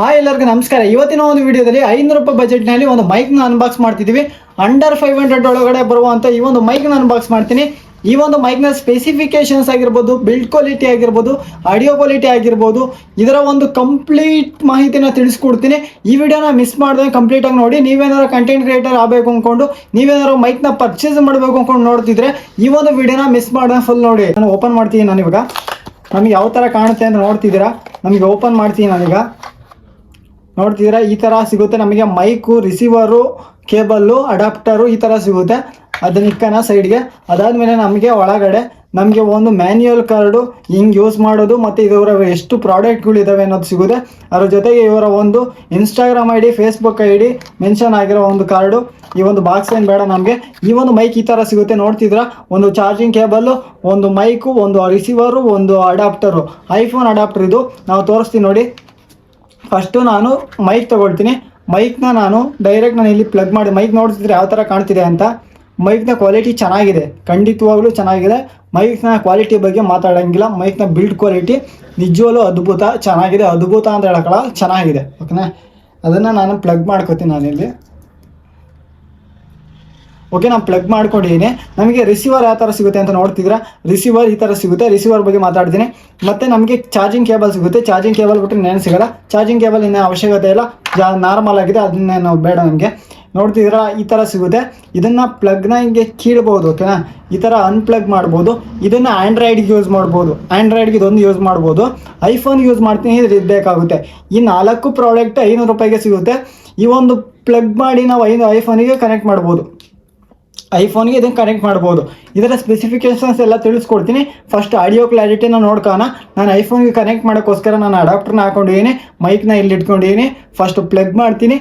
Hi ಎಲ್ಲರಿಗೂ ನಮಸ್ಕಾರ. ಇವತ್ತಿನ ಒಂದು ವಿಡಿಯೋದಲ್ಲಿ ಐನೂರು ರೂಪಾಯಿ ಬಜೆಟ್ನಲ್ಲಿ ಒಂದು ಮೈಕ್ನ ಅನ್ಬಾಕ್ಸ್ ಮಾಡ್ತಿದ್ದೀವಿ. ಅಂಡರ್ ಫೈವ್ ಹಂಡ್ರೆಡ್ ಒಳಗಡೆ ಬರುವಂಥ ಈ ಒಂದು ಮೈಕ್ನ ಅನ್ಬಾಕ್ಸ್ ಮಾಡ್ತೀನಿ. ಈ ಒಂದು ಮೈಕ್ನ ಸ್ಪೆಸಿಫಿಕೇಶನ್ಸ್ ಆಗಿರ್ಬೋದು ಬಿಲ್ಡ್ ಕ್ವಾಲಿಟಿ ಆಗಿರ್ಬೋದು ಆಡಿಯೋ ಕ್ವಾಲಿಟಿ ಆಗಿರ್ಬೋದು, ಇದರ ಒಂದು ಕಂಪ್ಲೀಟ್ ಮಾಹಿತಿನ ತಿಳಿಸ್ಕೊಡ್ತೀನಿ. ಈ ವಿಡಿಯೋನ ಮಿಸ್ ಮಾಡಿದ್ರೆ ಕಂಪ್ಲೀಟಾಗಿ ನೋಡಿ, ನೀವೇನಾದ್ರು ಕಂಟೆಂಟ್ ಕ್ರಿಯೇಟರ್ ಆಗಬೇಕು ಅಂದ್ಕೊಂಡು ನೀವೇನಾದ್ರು ಮೈಕ್ನ ಪರ್ಚೇಸ್ ಮಾಡಬೇಕು ಅಂದ್ಕೊಂಡು ನೋಡ್ತಿದ್ರೆ ಈ ಒಂದು ವಿಡಿಯೋನ ಮಿಸ್ ಮಾಡಿದ್ರೆ ಫುಲ್ ನೋಡಿ. ನಾನು ಓಪನ್ ಮಾಡ್ತೀನಿ ನಾನಿವಾಗ ನಮಗೆ ಯಾವ ಥರ ಕಾಣುತ್ತೆ ಅಂತ ನೋಡ್ತಿದ್ದೀರಾ? ನಮಗೆ ಓಪನ್ ಮಾಡ್ತೀನಿ ನಾನೀಗ. ನೋಡ್ತಿದ್ದೀರಾ? ಈ ಥರ ಸಿಗುತ್ತೆ. ನಮಗೆ ಮೈಕು, ರಿಸೀವರು, ಕೇಬಲ್ಲು, ಅಡಾಪ್ಟರು ಈ ಥರ ಸಿಗುತ್ತೆ. ಅದನ್ನ ಇಕ್ಕನ ಸೈಡ್ಗೆ. ಅದಾದಮೇಲೆ ನಮಗೆ ಒಳಗಡೆ ನಮಗೆ ಒಂದು ಮ್ಯಾನ್ಯುಯಲ್ ಕಾರ್ಡು ಹಿಂಗೆ ಯೂಸ್ ಮಾಡೋದು ಮತ್ತು ಇದರ ಎಷ್ಟು ಪ್ರಾಡಕ್ಟ್ಗಳು ಇದಾವೆ ಅನ್ನೋದು ಸಿಗುತ್ತೆ. ಅದ್ರ ಜೊತೆಗೆ ಇವರ ಒಂದು Instagram I D Facebook I D mention ಆಗಿರೋ ಒಂದು ಕಾರ್ಡು. ಈ ಒಂದು ಬಾಕ್ಸ್ ಏನು ಬೇಡ ನಮಗೆ. ಈ ಒಂದು ಮೈಕ್ ಈ ಥರ ಸಿಗುತ್ತೆ. ನೋಡ್ತಿದ್ರ ಒಂದು ಚಾರ್ಜಿಂಗ್ ಕೇಬಲ್ಲು, ಒಂದು ಮೈಕು, ಒಂದು ರಿಸೀವರು, ಒಂದು ಅಡಾಪ್ಟರು. ಐಫೋನ್ ಅಡಾಪ್ಟರ್ ಇದು. ನಾವು ತೋರಿಸ್ತೀವಿ ನೋಡಿ. ಫಸ್ಟು ನಾನು ಮೈಕ್ ತಗೊಳ್ತೀನಿ. ಮೈಕ್ನ ನಾನು ಡೈರೆಕ್ಟ್ ನಾನು ಇಲ್ಲಿ ಪ್ಲಗ್ ಮಾಡಿ ಮೈಕ್ ನೋಡ್ತಿದ್ರೆ ಯಾವ ಥರ ಕಾಣ್ತಿದೆ ಅಂತ. ಮೈಕ್ನ ಕ್ವಾಲಿಟಿ ಚೆನ್ನಾಗಿದೆ. ಖಂಡಿತವಾಗ್ಲೂ ಚೆನ್ನಾಗಿದೆ. ಮೈಕ್ನ ಕ್ವಾಲಿಟಿ ಬಗ್ಗೆ ಮಾತಾಡೋಂಗಿಲ್ಲ. ಮೈಕ್ನ ಬಿಲ್ಡ್ ಕ್ವಾಲಿಟಿ ನಿಜವಾಗ್ಲೂ ಅದ್ಭುತ, ಚೆನ್ನಾಗಿದೆ. ಅದ್ಭುತ ಅಂತ ಹೇಳೋಕ್ಕಲ್ಲ ಚೆನ್ನಾಗಿದೆ. ಓಕೆನಾ ಅದನ್ನು ನಾನು ಪ್ಲಗ್ ಮಾಡ್ಕೋತೀನಿ ನಾನಿಲ್ಲಿ. ಓಕೆ ನಾನು ಪ್ಲಗ್ ಮಾಡ್ಕೊಂಡಿದ್ದೀನಿ ನಮಗೆ ರಿಸೀವರ್ ಯಾವ ಥರ ಸಿಗುತ್ತೆ ಅಂತ ನೋಡ್ತಿದ್ರೆ ರಿಸೀವರ್ ಈ ಥರ ಸಿಗುತ್ತೆ. ರಿಸೀವರ್ ಬಗ್ಗೆ ಮಾತಾಡ್ತೀನಿ. ಮತ್ತು ನಮಗೆ ಚಾರ್ಜಿಂಗ್ ಕೇಬಲ್ ಸಿಗುತ್ತೆ. ಚಾರ್ಜಿಂಗ್ ಕೇಬಲ್ ಬಿಟ್ಟರೆ ನೇನು ಸಿಗಲ್ಲ. ಚಾರ್ಜಿಂಗ್ ಕೇಬಲ್ ಇನ್ನೂ ಅವಶ್ಯಕತೆ ಇಲ್ಲ. ಜಾ ನಾರ್ಮಲ್ ಆಗಿದೆ. ಅದನ್ನೇನು ಬೇಡ ನಮಗೆ. ನೋಡ್ತಿದ್ದೀರಾ? ಈ ಥರ ಸಿಗುತ್ತೆ. ಇದನ್ನು ಪ್ಲಗ್ನ ಹಿಂಗೆ ಕೀಳ್ಬೋದು ಓಕೆನಾ ಈ ಥರ ಅನ್ಪ್ಲಗ್ ಮಾಡ್ಬೋದು. ಇದನ್ನು ಆ್ಯಂಡ್ರಾಯ್ಡ್ಗೆ ಯೂಸ್ ಮಾಡ್ಬೋದು. ಆ್ಯಂಡ್ರಾಯ್ಡ್ಗೆ ಇದೊಂದು ಯೂಸ್ ಮಾಡ್ಬೋದು. ಐಫೋನ್ ಯೂಸ್ ಮಾಡ್ತೀನಿ. ಇದು ಬೇಕಾಗುತ್ತೆ ಈ ನಾಲ್ಕು ಪ್ರಾಡಕ್ಟ್ ಐನೂರು ರೂಪಾಯಿಗೆ ಸಿಗುತ್ತೆ. ಈ ಒಂದು ಪ್ಲಗ್ ಮಾಡಿ ನಾವು ಐದು ಐಫೋನಿಗೆ ಕನೆಕ್ಟ್ ಮಾಡ್ಬೋದು. ಐಫೋನ್ಗೆ ಇದನ್ನು ಕನೆಕ್ಟ್ ಮಾಡ್ಬೋದು. ಇದರ ಸ್ಪೆಸಿಫಿಕೇಶನ್ಸ್ ಎಲ್ಲ ತಿಳಿಸ್ಕೊಡ್ತೀನಿ. ಫಸ್ಟ್ ಆಡಿಯೋ ಕ್ಲಾರಿಟಿನ ನೋಡ್ಕೋಣ. ನಾನು ಐಫೋನ್ಗೆ ಕನೆಕ್ಟ್ ಮಾಡೋಕ್ಕೋಸ್ಕರ ನಾನು ಅಡಾಪ್ಟರ್ನ ಹಾಕೊಂಡಿದ್ದೀನಿ. ಮೈಕ್ನ ಇಲ್ಲಿ ಇಟ್ಕೊಂಡಿದ್ದೀನಿ. ಫಸ್ಟ್ ಪ್ಲಗ್ ಮಾಡ್ತೀನಿ.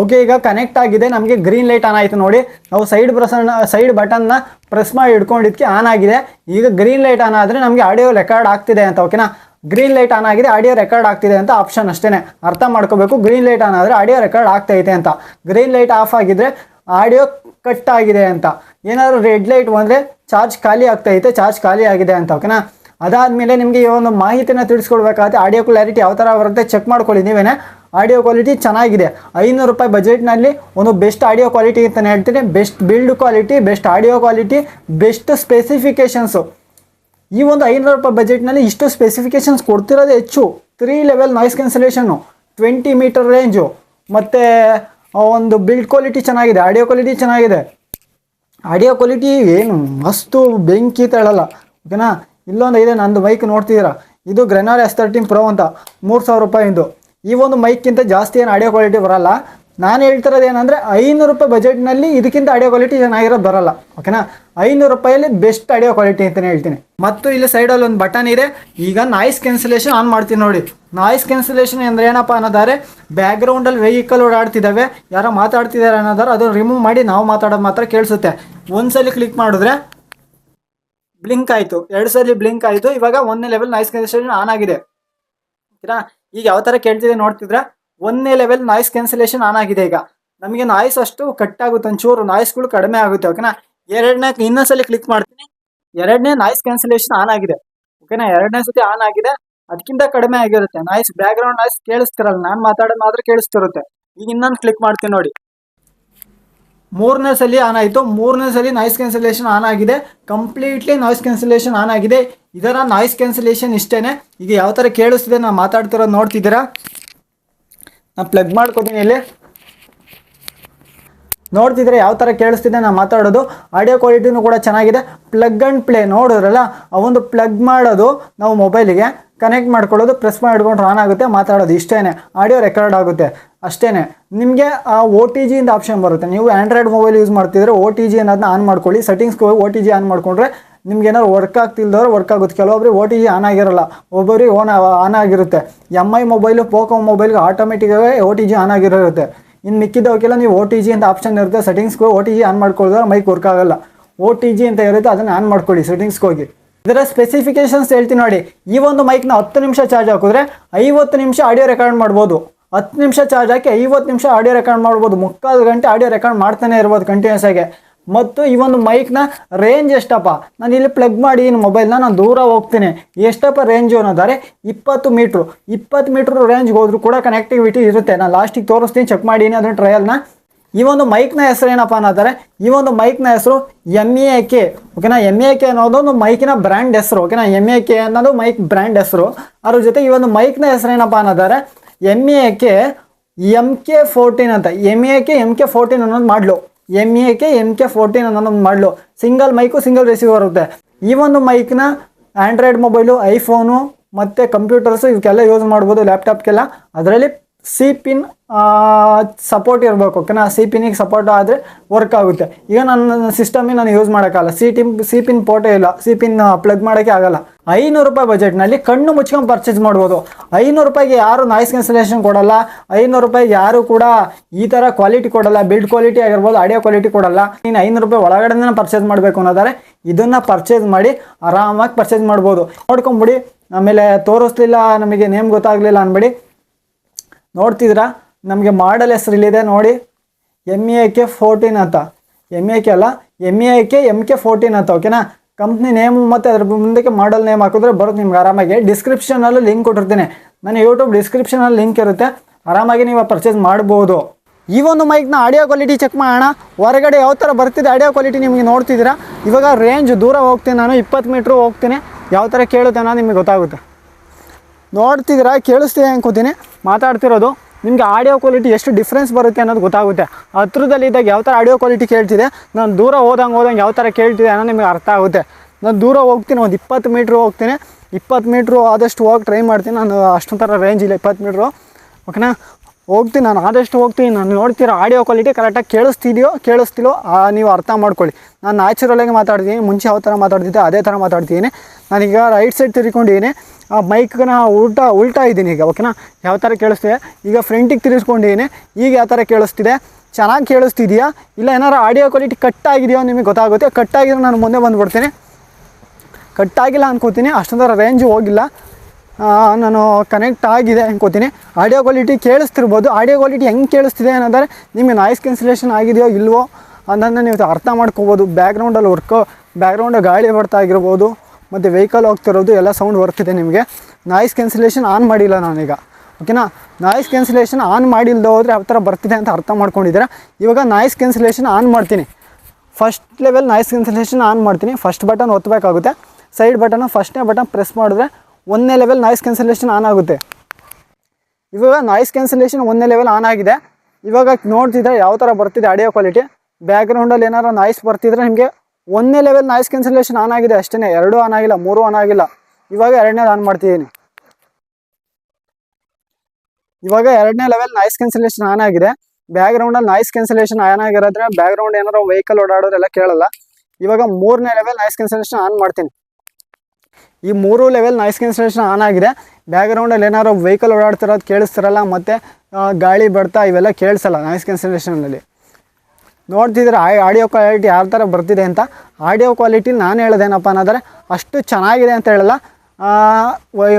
ಓಕೆ ಈಗ ಕನೆಕ್ಟ್ ಆಗಿದೆ. ನಮಗೆ ಗ್ರೀನ್ ಲೈಟ್ ಆನ್ ಆಯಿತು ನೋಡಿ. ನಾವು ಸೈಡ್ ಪ್ರಸನ್ನ ಸೈಡ್ ಬಟನ್ನ ಪ್ರೆಸ್ ಮಾಡಿ ಇಟ್ಕೊಂಡಿದ್ದಕ್ಕೆ ಆನ್ ಆಗಿದೆ. ಈಗ ಗ್ರೀನ್ ಲೈಟ್ ಆನ್ ಆದರೆ ನಮಗೆ ಆಡಿಯೋ ರೆಕಾರ್ಡ್ ಆಗ್ತಿದೆ ಅಂತ ಓಕೆನಾ ಗ್ರೀನ್ ಲೈಟ್ ಆನ್ ಆಗಿದೆ ಆಡಿಯೋ ರೆಕಾರ್ಡ್ ಆಗ್ತಿದೆ ಅಂತ ಆಪ್ಷನ್ ಅಷ್ಟೇ ಅರ್ಥ ಮಾಡ್ಕೋಬೇಕು. ಗ್ರೀನ್ ಲೈಟ್ ಆನ್ ಆದರೆ ಆಡಿಯೋ ರೆಕಾರ್ಡ್ ಆಗ್ತೈತೆ ಅಂತ. ಗ್ರೀನ್ ಲೈಟ್ ಆಫ್ ಆಗಿದ್ರೆ ಆಡಿಯೋ ಕಟ್ ಆಗಿದೆ ಅಂತ. ಏನಾದರೂ ರೆಡ್ ಲೈಟ್ ಬಂದರೆ ಚಾರ್ಜ್ ಖಾಲಿ ಆಗ್ತೈತೆ ಚಾರ್ಜ್ ಖಾಲಿ ಆಗಿದೆ ಅಂತ ಓಕೆನಾ ಅದಾದಮೇಲೆ ನಿಮಗೆ ಈ ಒಂದು ಮಾಹಿತಿನ ತಿಳಿಸ್ಕೊಡ್ಬೇಕಾದ್ರೆ ಆಡಿಯೋ ಕ್ಲಾರಿಟಿ ಯಾವ ಥರ ಬರುತ್ತೆ ಚೆಕ್ ಮಾಡ್ಕೊಳ್ಳಿ ನೀವೇನೇ. ಆಡಿಯೋ ಕ್ವಾಲಿಟಿ ಚೆನ್ನಾಗಿದೆ. ಐನೂರು ರೂಪಾಯಿ ಬಜೆಟ್ನಲ್ಲಿ ಒಂದು ಬೆಸ್ಟ್ ಆಡಿಯೋ ಕ್ವಾಲಿಟಿ ಅಂತಲೇ ಹೇಳ್ತೀನಿ. Best build quality, best audio quality, best specifications. ಈ ಒಂದು ಐನೂರು ರೂಪಾಯಿ ಬಜೆಟ್ನಲ್ಲಿ ಇಷ್ಟು ಸ್ಪೆಸಿಫಿಕೇಷನ್ಸ್ ಕೊಡ್ತಿರೋದು ಹೆಚ್ಚು. Three level noise cancellation twenty meter range ಮತ್ತು ಒಂದು ಬಿಲ್ಡ್ ಕ್ವಾಲಿಟಿ ಚೆನ್ನಾಗಿದೆ ಆಡಿಯೋ ಕ್ವಾಲಿಟಿ ಚೆನ್ನಾಗಿದೆ. ಆಡಿಯೋ ಕ್ವಾಲಿಟಿ ಏನು ಮಸ್ತು ಬೆಂಕಿ ತಳಲ್ಲ ಓಕೆನಾ ಇಲ್ಲೊಂದು ಇದೆ, ನಂದು ಮೈಕ್ ನೋಡ್ತಿದ್ದೀರಾ? ಇದು ಗ್ರೆನಾರ್ ಎಸ್ ತರ್ಟೀನ್ ಪ್ರೋ ಅಂತ, ಮೂರು ಸಾವಿರ ರೂಪಾಯಿಂದು. ಈ ಒಂದು ಮೈಕ್ಕಿಂತ ಜಾಸ್ತಿ ಏನು ಆಡಿಯೋ ಕ್ವಾಲಿಟಿ ಬರಲ್ಲ. ನಾನು ಹೇಳ್ತಿರೋದು ಏನಂದರೆ ಐನೂರು ರೂಪಾಯಿ ಬಜೆಟ್ನಲ್ಲಿ ಇದಕ್ಕಿಂತ ಆಡಿಯೋ ಕ್ವಾಲಿಟಿ ಚೆನ್ನಾಗಿರೋದು ಬರಲ್ಲ. ಓಕೆನಾ ಐನೂರು ರೂಪಾಯಲ್ಲಿ ಬೆಸ್ಟ್ ಆಡಿಯೋ ಕ್ವಾಲಿಟಿ ಅಂತಲೇ ಹೇಳ್ತೀನಿ. ಮತ್ತು ಇಲ್ಲಿ ಸೈಡಲ್ಲಿ ಒಂದು ಬಟನ್ ಇದೆ. ಈಗ ನಾಯ್ಸ್ ಕ್ಯಾನ್ಸಲೇಷನ್ ಆನ್ ಮಾಡ್ತೀನಿ ನೋಡಿ. ನಾಯ್ಸ್ ಕ್ಯಾನ್ಸಲೇಷನ್ ಅಂದರೆ ಏನಪ್ಪ ಅನ್ನೋದಾರೆ ಬ್ಯಾಕ್ಗ್ರೌಂಡಲ್ಲಿ ವೆಹಿಕಲ್ ಓಡಾಡ್ತಿದ್ದಾವೆ ಯಾರೋ ಮಾತಾಡ್ತಿದ್ದಾರೆ ಅನ್ನೋದಾರೆ ಅದನ್ನು ರಿಮೂವ್ ಮಾಡಿ ನಾವು ಮಾತಾಡೋದು ಮಾತ್ರ ಕೇಳಿಸುತ್ತೆ. ಒಂದ್ಸಲಿ ಕ್ಲಿಕ್ ಮಾಡಿದ್ರೆ ಬ್ಲಿಂಕ್ ಆಯಿತು. ಎರಡು ಸಲ ಬ್ಲಿಂಕ್ ಆಯಿತು. ಇವಾಗ ಒಂದನೇ ಲೆವೆಲ್ ನಾಯ್ಸ್ ಕ್ಯಾನ್ಸಲೇಷನ್ ಆನ್ ಆಗಿದೆ. ಈಗ ಯಾವ ಥರ ಕೇಳ್ತಿದೆ ನೋಡ್ತಿದ್ರೆ ಒಂದನೇ ಲೆವೆಲ್ ನಾಯ್ಸ್ ಕ್ಯಾನ್ಸಲೇಷನ್ ಆನ್ ಆಗಿದೆ ಈಗ. ನಮಗೆ ನಾಯ್ಸ್ ಅಷ್ಟು ಕಟ್ ಆಗುತ್ತೆ, ಒಂಚೂರು ನಾಯ್ಸ್ಗಳು ಕಡಿಮೆ ಆಗುತ್ತೆ ಓಕೆನಾ ಎರಡನೇ, ಇನ್ನೊಂದ್ಸಲಿ ಕ್ಲಿಕ್ ಮಾಡ್ತೀನಿ. ಎರಡನೇ ನಾಯ್ಸ್ ಕ್ಯಾನ್ಸಲೇಷನ್ ಆನ್ ಆಗಿದೆ ಓಕೆನಾ ಎರಡನೇ ಸತಿ ಆನ್ ಆಗಿದೆ ಅದಕ್ಕಿಂತ ಕಡಿಮೆ ಆಗಿರುತ್ತೆ. ನಾಯ್ಸ್ ಬ್ಯಾಕ್ಗ್ರೌಂಡ್ ನಾಯ್ಸ್ ಕೇಳಿಸ್ತಿರಲ್ಲ, ನಾನು ಮಾತಾಡೋದು ಮಾತ್ರ ಕೇಳಿಸ್ತಿರುತ್ತೆ. ಈಗ ಇನ್ನೊಂದು ಕ್ಲಿಕ್ ಮಾಡ್ತೀನಿ ನೋಡಿ. ಮೂರನೇ ಸಲ ಆನ್ ಆಯಿತು. ಮೂರನೇ ಸಲ ನಾಯ್ಸ್ ಕ್ಯಾನ್ಸಲೇಷನ್ ಆನ್ ಆಗಿದೆ. ಕಂಪ್ಲೀಟ್ಲಿ ನಾಯ್ಸ್ ಕ್ಯಾನ್ಸಲೇಷನ್ ಆನ್ ಆಗಿದೆ. ಇದರ ನಾಯ್ಸ್ ಕ್ಯಾನ್ಸಲೇಷನ್ ಇಷ್ಟೇ ಈಗ ಯಾವ ಥರ ಕೇಳಿಸ್ತಿದೆ ನಾನು ಮಾತಾಡ್ತಿರೋದು ನೋಡ್ತಿದ್ದೀರಾ? ನಾನು ಪ್ಲಗ್ ಮಾಡ್ಕೊತೀನಿ ಇಲ್ಲಿ. ನೋಡ್ತಿದ್ರೆ ಯಾವ ಥರ ಕೇಳಿಸ್ತಿದೆ ನಾನು ಮಾತಾಡೋದು. ಆಡಿಯೋ ಕ್ವಾಲಿಟಿನೂ ಕೂಡ ಚೆನ್ನಾಗಿದೆ. ಪ್ಲಗ್ ಆ್ಯಂಡ್ ಪ್ಲೇ ನೋಡಿದ್ರಲ್ಲ, ಆ ಒಂದು ಪ್ಲಗ್ ಮಾಡೋದು ನಾವು ಮೊಬೈಲಿಗೆ ಕನೆಕ್ಟ್ ಮಾಡ್ಕೊಳ್ಳೋದು ಪ್ರೆಸ್ ಮಾಡಿಕೊಂಡು ರಾನ್ ಆಗುತ್ತೆ, ಮಾತಾಡೋದು ಇಷ್ಟೇ ಆಡಿಯೋ ರೆಕಾರ್ಡ್ ಆಗುತ್ತೆ ಅಷ್ಟೇ ನಿಮಗೆ ಆ ಓ ಟಿ ಜಿಯಿಂದ ಆಪ್ಷನ್ ಬರುತ್ತೆ. ನೀವು ಆ್ಯಂಡ್ರಾಯ್ಡ್ ಮೊಬೈಲ್ ಯೂಸ್ ಮಾಡ್ತಿದ್ರೆ ಓ ಟಿ ಜಿ ಅನ್ನೋದನ್ನ ಆನ್ ಮಾಡ್ಕೊಳ್ಳಿ. ಸೆಟ್ಟಿಂಗ್ಸ್ಗೆ ಹೋಗಿ ಓ ಟಿ ಜಿ ಆನ್ ಮಾಡಿಕೊಂಡ್ರೆ ನಿಮ್ಗೆ ಏನಾದ್ರು ವರ್ಕ್ ಆಗ್ತಿಲ್ದವ್ರು ವರ್ಕ್ ಆಗುತ್ತೆ. ಕೆಲವೊಬ್ರಿಗೆ ಓ ಟಿ ಜಿ ಆನ್ ಆಗಿರಲ್ಲ. ಒಬ್ಬೊಬ್ರಿಗೆ ಓನ್ ಆನ್ ಆಗಿರುತ್ತೆ. ಎಂ ಐ ಮೊಬೈಲು ಪೋಕೋ ಮೊಬೈಲ್ಗೆ ಆಟೋಮೆಟಿಕ್ಕಾಗಿ ಓ ಟಿ ಜಿ ಆನ್ ಆಗಿರುತ್ತೆ ಇನ್ನು ಮಿಕ್ಕಿದ್ದವಕ್ಕೆಲ್ಲ ನೀವು ಓ ಟಿ ಜಿ ಅಂತ ಆಪ್ಷನ್ ಇರುತ್ತೆ. ಸೆಟ್ಟಿಂಗ್ಸ್ಗೆ ಓ ಟಿ ಜಿ ಆನ್ ಮಾಡ್ಕೊಳ್ಳೋದ್ರೆ ಮೈಕ್ ವರ್ಕ್ ಆಗಲ್ಲ. ಓ ಟಿ ಜಿ ಅಂತ ಇರುತ್ತೆ, ಅದನ್ನು ಆನ್ ಮಾಡ್ಕೊಳ್ಳಿ ಸೆಟ್ಟಿಂಗ್ಸ್ಗೆ ಹೋಗಿ. ಇದರ ಸ್ಪೆಸಿಫಿಕೇಶನ್ಸ್ ಹೇಳ್ತೀನಿ ನೋಡಿ. ಈ ಒಂದು ಮೈಕ್ನ ಹತ್ತು ನಿಮಿಷ ಚಾರ್ಜ್ ಹಾಕಿದ್ರೆ ಐವತ್ತು ನಿಮಿಷ ಆಡಿಯೋ ರೆಕಾರ್ಡ್ ಮಾಡ್ಬೋದು. ಹತ್ತು ನಿಮಿಷ ಚಾರ್ಜ್ ಹಾಕಿ ಐವತ್ತು ನಿಮಿಷ ಆಡಿಯೋ ರೆಕಾರ್ಡ್ ಮಾಡ್ಬೋದು. ಮುಕ್ಕಾಲು ಗಂಟೆ ಆಡಿಯೋ ರೆಕಾರ್ಡ್ ಮಾಡ್ತಾನೆ ಇರ್ಬೋದು ಕಂಟಿನ್ಯೂಸ್ ಆಗಿ. ಮತ್ತು ಈ ಒಂದು ಮೈಕ್ನ ರೇಂಜ್ ಎಷ್ಟಪ್ಪ? ನಾನು ಇಲ್ಲಿ ಪ್ಲಗ್ ಮಾಡಿ ಇನ್ನು ಮೊಬೈಲ್ನ ನಾನು ದೂರ ಹೋಗ್ತೀನಿ. ಎಷ್ಟಪ್ಪ ರೇಂಜು ಅನ್ನೋದಾರೆ ಇಪ್ಪತ್ತು ಮೀಟ್ರು ಇಪ್ಪತ್ತು ಮೀಟ್ರ್ ರೇಂಜ್ಗೆ ಹೋದ್ರೂ ಕೂಡ ಕನೆಕ್ಟಿವಿಟಿ ಇರುತ್ತೆ. ನಾನು ಲಾಸ್ಟಿಗೆ ತೋರಿಸ್ತೀನಿ ಚೆಕ್ ಮಾಡೀನಿ ಅದನ್ನು ಟ್ರಯಲ್ನ ಈ ಒಂದು ಮೈಕ್ನ ಹೆಸರು ಏನಪ್ಪ ಅನ್ನೋದಾರೆ ಈ ಒಂದು ಮೈಕ್ನ ಹೆಸರು ಎಂ ಎ ಕೆ ಓಕೆನಾ ಎಂ ಎ ಕೆ ಅನ್ನೋದು ಒಂದು ಮೈಕಿನ ಬ್ರ್ಯಾಂಡ್ ಹೆಸರು. ಓಕೆನಾ ಎಂ ಎ ಕೆ ಅನ್ನೋದು ಮೈಕ್ ಬ್ರ್ಯಾಂಡ್ ಹೆಸರು. ಅದ್ರ ಜೊತೆ ಈ ಒಂದು ಮೈಕ್ನ ಹೆಸರು ಏನಪ್ಪ ಅನ್ನೋದಾರೆ M A K M K fourteen ಅಂತ. M A K M K fourteen ಅನ್ನೋದು ಮಾಡಲು. M A K M K fourteen ಅನ್ನೋದು ಮಾಡಲು. ಸಿಂಗಲ್ ಮೈಕು ಸಿಂಗಲ್ ರಿಸೀವರ್ ಇರುತ್ತೆ ಈ ಒಂದು ಮೈಕ್ನ ಆ್ಯಂಡ್ರಾಯ್ಡ್ ಮೊಬೈಲು ಐಫೋನು ಮತ್ತು ಕಂಪ್ಯೂಟರ್ಸು ಇವಕ್ಕೆಲ್ಲ ಯೂಸ್ ಮಾಡ್ಬೋದು ಲ್ಯಾಪ್ಟಾಪ್ಗೆಲ್ಲ ಅದರಲ್ಲಿ ಸಿ ಪಿನ್ ಸಪೋರ್ಟ್ ಇರಬೇಕು, ಓಕೆನಾ? ಸಿ ಪಿನಿಗೆ ಸಪೋರ್ಟ್ ಆದರೆ ವರ್ಕ್ ಆಗುತ್ತೆ. ಈಗ ನನ್ನ ಸಿಸ್ಟಮಿಗೆ ನಾನು ಯೂಸ್ ಮಾಡೋಕ್ಕಾಗಲ್ಲ. ಸಿ ಟಿಮ್ ಸಿ ಪಿನ್ ಪೋಟೇ ಇಲ್ಲ. ಸಿ ಪಿನ್ ಪ್ಲಗ್ ಮಾಡೋಕ್ಕೆ ಆಗಲ್ಲ. ಐನೂರು ರೂಪಾಯಿ ಬಜೆಟ್ನಲ್ಲಿ ಕಣ್ಣು ಮುಚ್ಕೊಂಡು ಪರ್ಚೇಸ್ ಮಾಡ್ಬೋದು. ಐನೂರು ರೂಪಾಯಿಗೆ ಯಾರು ನಾಯ್ಸ್ ಕ್ಯಾನ್ಸಲೇಷನ್ ಕೊಡಲ್ಲ. ಐನೂರು ರೂಪಾಯಿಗೆ ಯಾರು ಕೂಡ ಈ ಥರ ಕ್ವಾಲಿಟಿ ಕೊಡಲ್ಲ. ಬಿಲ್ಡ್ ಕ್ವಾಲಿಟಿ ಆಗಿರ್ಬೋದು ಆಡಿಯೋ ಕ್ವಾಲಿಟಿ ಕೊಡಲ್ಲ. ನೀನು ಐನೂರು ರೂಪಾಯಿ ಒಳಗಡೆನೇ ಪರ್ಚೇಸ್ ಮಾಡಬೇಕು ಅನ್ನೋದಾರೆ ಇದನ್ನು ಪರ್ಚೇಸ್ ಮಾಡಿ ಆರಾಮಾಗಿ ಪರ್ಚೇಸ್ ಮಾಡ್ಬೋದು. ನೋಡ್ಕೊಂಬಿಡಿ. ಆಮೇಲೆ ತೋರಿಸ್ಲಿಲ್ಲ, ನಮಗೆ ನೇಮ್ ಗೊತ್ತಾಗಲಿಲ್ಲ ಅನ್ಬೇಡಿ. ನೋಡ್ತಿದ್ದೀರಾ ನಮಗೆ ಮಾಡಲ್ ಹೆಸರಿಲ್ಲಿದೆ ನೋಡಿ. ಎಂ ಎ ಕೆ ಫೋರ್ಟೀನ್ ಅಂತ. ಎಂ ಎ ಕೆ ಅಲ್ಲ M A K M K fourteen ಅಂತ ಓಕೆನಾ ಕಂಪ್ನಿ ನೇಮು ಮತ್ತು ಅದ್ರ ಮುಂದಕ್ಕೆ ಮಾಡಲ್ ನೇಮ್ ಹಾಕಿದ್ರೆ ಬರುತ್ತೆ ನಿಮ್ಗೆ ಆರಾಮಾಗಿ. ಡಿಸ್ಕ್ರಿಪ್ಷನಲ್ಲೂ ಲಿಂಕ್ ಕೊಟ್ಟಿರ್ತೀನಿ. ನಾನು ಯೂಟ್ಯೂಬ್ ಡಿಸ್ಕ್ರಿಪ್ಷನಲ್ಲಿ ಲಿಂಕ್ ಇರುತ್ತೆ. ಆರಾಮಾಗಿ ನೀವು ಪರ್ಚೇಸ್ ಮಾಡ್ಬೋದು. ಈ ಒಂದು ಮೈಕ್ನ ಆಡಿಯೋ ಕ್ವಾಲಿಟಿ ಚೆಕ್ ಮಾಡೋಣ. ಹೊರಗಡೆ ಯಾವ ಥರ ಬರ್ತಿದೆ ಆಡಿಯೋ ಕ್ವಾಲಿಟಿ ನಿಮಗೆ ನೋಡ್ತಿದ್ದೀರಾ? ಇವಾಗ ರೇಂಜ್ ದೂರ ಹೋಗ್ತೀನಿ ನಾನು, ಇಪ್ಪತ್ತು ಮೀಟ್ರ್ ಹೋಗ್ತೀನಿ. ಯಾವ ಥರ ಕೇಳುತ್ತೆ ಅನ್ನೋದು ನಿಮಗೆ ಗೊತ್ತಾಗುತ್ತೆ. ನೋಡ್ತಿದ್ದೀರಾ? ಕೇಳಿಸ್ತೀನಿ ಅನ್ಕೋತೀನಿ. ಮಾತಾಡ್ತಿರೋದು. ನಿಮಗೆ ಆಡಿಯೋ ಕ್ವಾಲಿಟಿ ಎಷ್ಟು ಡಿಫ್ರೆನ್ಸ್ ಬರುತ್ತೆ ಅನ್ನೋದು ಗೊತ್ತಾಗುತ್ತೆ. ಹತ್ರದಲ್ಲಿ ಇದ್ದಾಗ ಯಾವ ಥರ ಆಡಿಯೋ ಕ್ವಾಲಿಟಿ ಕೇಳ್ತಿದೆ? ನಾನು ದೂರ ಹೋದಂಗೆ ಹೋದಂಗೆ ಯಾವ ಥರ ಕೇಳ್ತಿದೆ ಅನ್ನೋ ನಿಮಗೆ ಅರ್ಥ ಆಗುತ್ತೆ. ನಾನು ದೂರ ಹೋಗ್ತೀನಿ, ಒಂದು ಇಪ್ಪತ್ತು ಮೀಟ್ರ್ ಹೋಗ್ತೀನಿ. ಇಪ್ಪತ್ತು ಮೀಟ್ರು ಆದಷ್ಟು ಹೋಗಿ ಟ್ರೈ ಮಾಡ್ತೀನಿ. ನಾನು ಅಷ್ಟೊಂಥರ ರೇಂಜ್ ಇಲ್ಲ, ಇಪ್ಪತ್ತು ಮೀಟ್ರು ಓಕೆನಾ ಹೋಗ್ತೀನಿ, ನಾನು ಆದಷ್ಟು ಹೋಗ್ತೀನಿ, ನಾನು ನೋಡ್ತಿರೋ ಆಡಿಯೋ ಕ್ವಾಲಿಟಿ ಕರೆಕ್ಟಾಗಿ ಕೇಳಿಸ್ತಿದೆಯೋ ಕೇಳಿಸ್ತಿಲ್ಲೋ ನೀವು ಅರ್ಥ ಮಾಡ್ಕೊಳ್ಳಿ. ನಾನು ನ್ಯಾಚುರಲಾಗಿ ಮಾತಾಡ್ತೀನಿ, ಮುಂಚೆ ಯಾವ ಥರ ಮಾತಾಡ್ತಿದ್ದೆ, ಅದೇ ಥರ ಮಾತಾಡ್ತೀನಿ. ನಾನೀಗ ರೈಟ್ ಸೈಡ್ ತಿರ್ಕೊಂಡಿದ್ದೀನಿ, ಆ ಮೈಕ್ನ ಉಲ್ಟಾ ಉಲ್ಟಾ ಇದ್ದೀನಿ ಈಗ ಓಕೆನಾ ಯಾವ ಥರ ಕೇಳಿಸ್ತಿದೆ? ಈಗ ಫ್ರಂಟಿಗೆ ತಿರ್ಸ್ಕೊಂಡಿದ್ದೀನಿ, ಈಗ ಯಾವ ಥರ ಕೇಳಿಸ್ತಿದೆ? ಚೆನ್ನಾಗಿ ಕೇಳಿಸ್ತಿದೆಯಾ? ಇಲ್ಲ ಏನಾರು ಆಡಿಯೋ ಕ್ವಾಲಿಟಿ ಕಟ್ ಆಗಿದೆಯೋ ನಿಮಗೆ ಗೊತ್ತಾಗುತ್ತೆ. ಕಟ್ ಆಗಿದ್ರೆ ನಾನು ಮುಂದೆ ಬಂದುಬಿಡ್ತೀನಿ. ಕಟ್ ಆಗಿಲ್ಲ ಅನ್ಕೋತೀನಿ ಅಷ್ಟೊಂದರ ರೇಂಜ್ ಹೋಗಿಲ್ಲ. ನಾನು ಕನೆಕ್ಟ್ ಆಗಿದೆ ಅನ್ಕೋತೀನಿ. ಆಡಿಯೋ ಕ್ವಾಲಿಟಿ ಕೇಳಿಸ್ತಿರ್ಬೋದು. ಆಡಿಯೋ ಕ್ವಾಲಿಟಿ ಹೆಂಗೆ ಕೇಳಿಸ್ತಿದೆ ಅನ್ನೋದಾದ್ರೆ ನಿಮಗೆ ನಾಯ್ಸ್ ಕ್ಯಾನ್ಸಲೇಷನ್ ಆಗಿದೆಯೋ ಇಲ್ವೋ ಅನ್ನೋದನ್ನ ನೀವು ಅರ್ಥ ಮಾಡ್ಕೋಬೋದು. ಬ್ಯಾಕ್ಗ್ರೌಂಡಲ್ಲಿ ವರ್ಕು ಬ್ಯಾಕ್ಗ್ರೌಂಡ್ ಗಾಳಿ ಬರ್ತಾ ಆಗಿರ್ಬೋದು ಮತ್ತು ವೆಹಿಕಲ್ ಹೋಗ್ತಿರೋದು, ಎಲ್ಲ ಸೌಂಡ್ ಬರ್ತಿದೆ ನಿಮಗೆ. ನಾಯ್ಸ್ ಕ್ಯಾನ್ಸಲೇಷನ್ ಆನ್ ಮಾಡಿಲ್ಲ ನಾನೀಗ. ಓಕೆನಾ ನಾಯ್ಸ್ ಕ್ಯಾನ್ಸಲೇಷನ್ ಆನ್ ಮಾಡಿಲ್ದ ಹೋದರೆ ಯಾವ ಥರ ಬರ್ತಿದೆ ಅಂತ ಅರ್ಥ ಮಾಡ್ಕೊಂಡಿದ್ದೀರಾ? ಇವಾಗ ನಾಯ್ಸ್ ಕ್ಯಾನ್ಸಲೇಷನ್ ಆನ್ ಮಾಡ್ತೀನಿ. First level noise cancellation on ಮಾಡ್ತೀನಿ. ಫಸ್ಟ್ ಬಟನ್ ಒತ್ತಬೇಕಾಗುತ್ತೆ ಸೈಡ್ ಬಟನ್ ಫಸ್ಟ್ನೇ ಬಟನ್ ಪ್ರೆಸ್ ಮಾಡಿದ್ರೆ ಒಂದನೇ ಲೆವೆಲ್ ನಾಯ್ಸ್ ಕ್ಯಾನ್ಸಲೇಷನ್ ಆನ್ ಆಗುತ್ತೆ. ಇವಾಗ ನಾಯ್ಸ್ ಕ್ಯಾನ್ಸಲೇಷನ್ ಒಂದನೇ ಲೆವೆಲ್ ಆನ್ ಆಗಿದೆ. ಇವಾಗ ನೋಡ್ತಿದ್ರೆ ಯಾವ ಥರ ಬರ್ತಿದೆ ಆಡಿಯೋ ಕ್ವಾಲಿಟಿ ಬ್ಯಾಕ್ಗ್ರೌಂಡಲ್ಲಿ ಏನಾರು ನಾಯ್ಸ್ ಬರ್ತಿದ್ರೆ ನಿಮಗೆ ಒಂದನೇ ಲೆವೆಲ್ ನಾಯ್ಸ್ ಕ್ಯಾನ್ಸಲೇಷನ್ ಆನ್ ಆಗಿದೆ ಅಷ್ಟೇ ಎರಡೂ ಆನ್ ಆಗಿಲ್ಲ, ಮೂರು ಆನ್ ಆಗಿಲ್ಲ. ಇವಾಗ ಎರಡನೇದು ಆನ್ ಮಾಡ್ತಿದ್ದೀನಿ. ಇವಾಗ ಎರಡನೇ ಲೆವೆಲ್ ನಾಯ್ಸ್ ಕ್ಯಾನ್ಸಲೇಷನ್ ಆನ್ ಆಗಿದೆ. ಬ್ಯಾಕ್ಗ್ರೌಂಡಲ್ಲಿ ನಾಯ್ಸ್ ಕ್ಯಾನ್ಸಲೇಷನ್ ಆನ್ ಆಗಿರೋದ್ರೆ ಬ್ಯಾಕ್ಗ್ರೌಂಡ್ ಏನಾರು ವೆಹಿಕಲ್ ಓಡಾಡೋರೆಲ್ಲ ಕೇಳಲ್ಲ. ಇವಾಗ ಮೂರನೇ ಲೆವೆಲ್ ನಾಯ್ಸ್ ಕ್ಯಾನ್ಸಲೇಷನ್ ಆನ್ ಮಾಡ್ತೀನಿ. ಈ ಮೂರು ಲೆವೆಲ್ ನಾಯ್ಸ್ ಕ್ಯಾನ್ಸಲೇಷನ್ ಆನ್ ಆಗಿದೆ. ಬ್ಯಾಕ್ಗ್ರೌಂಡಲ್ಲಿ ಏನಾದ್ರು ವೆಹಿಕಲ್ ಓಡಾಡ್ತಿರೋದು ಕೇಳಿಸ್ತಿರಲ್ಲ, ಮತ್ತು ಗಾಳಿ ಬರ್ತಾ ಇವೆಲ್ಲ ಕೇಳಿಸಲ್ಲ ನಾಯ್ಸ್ ಕ್ಯಾನ್ಸಲೇಷನಲ್ಲಿ ನೋಡ್ತಿದ್ರೆ ಆಡಿಯೋ ಕ್ವಾಲಿಟಿ ಯಾವ ಥರ ಬರ್ತಿದೆ ಅಂತ? ಆಡಿಯೋ ಕ್ವಾಲಿಟಿ ನಾನು ಹೇಳೋದೇನಪ್ಪ ಅನ್ನೋದ್ರೆ ಅಷ್ಟು ಚೆನ್ನಾಗಿದೆ ಅಂತ ಹೇಳಲ್ಲ.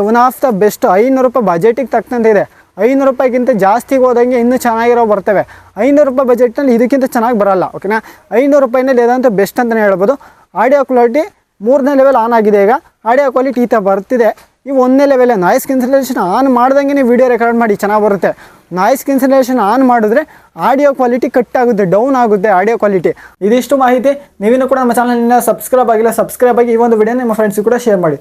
ಒನ್ ಆಫ್ ದ ಬೆಸ್ಟ್ ಐನೂರು ರೂಪಾಯಿ ಬಜೆಟಿಗೆ ತಕ್ಕಂತೆ ಇದೆ. ಐನೂರು ರೂಪಾಯಿಗಿಂತ ಜಾಸ್ತಿಗೆ ಹೋದಂಗೆ ಇನ್ನೂ ಚೆನ್ನಾಗಿರೋ ಬರ್ತವೆ. ಐನೂರು ರೂಪಾಯಿ ಬಜೆಟ್ನಲ್ಲಿ ಇದಕ್ಕಿಂತ ಚೆನ್ನಾಗಿ ಬರಲ್ಲ ಓಕೆನಾ ಐನೂರು ರೂಪಾಯಿನಲ್ಲಿ ಇದಂತೂ ಬೆಸ್ಟ್ ಅಂತಲೇ ಹೇಳ್ಬೋದು. ಆಡಿಯೋ ಕ್ವಾಲಿಟಿ ಮೂರನೇ ಲೆವೆಲ್ ಆನ್ ಆಗಿದೆ ಈಗ. ಆಡಿಯೋ ಕ್ವಾಲಿಟಿ ಈ ಥರ ಬರ್ತಿದೆ. ಈ ಒಂದೇ ಲೆವೆಲ್ ನಾಯ್ಸ್ ಕ್ಯಾನ್ಸಲೇಷನ್ ಆನ್ ಮಾಡ್ದಂಗೆ ವಿಡಿಯೋ ರೆಕಾರ್ಡ್ ಮಾಡಿ ಚೆನ್ನಾಗಿ ಬರುತ್ತೆ. ನಾಯ್ಸ್ ಕ್ಯಾನ್ಸಲೇಷನ್ ಆನ್ ಮಾಡಿದ್ರೆ ಆಡಿಯೋ ಕ್ವಾಲಿಟಿ ಕಟ್ ಆಗುತ್ತೆ ಡೌನ್ ಆಗುತ್ತೆ ಆಡಿಯೋ ಕ್ವಾಲಿಟಿ ಇದಿಷ್ಟು ಮಾಹಿತಿ. ನೀವಿನ್ನೂ ಕೂಡ ನಮ್ಮ ಚಾನಲ್ನಿಂದ ಸಬ್ಸ್ಕ್ರೈಬ್ ಆಗಿಲ್ಲ ಸಬ್ಸ್ಕ್ರೈಬ್ ಆಗಿ ಈ ಒಂದು ವಿಡಿಯೋ ನಿಮ್ಮ ಫ್ರೆಂಡ್ಸ್ ಕೂಡ ಶೇರ್ ಮಾಡಿ.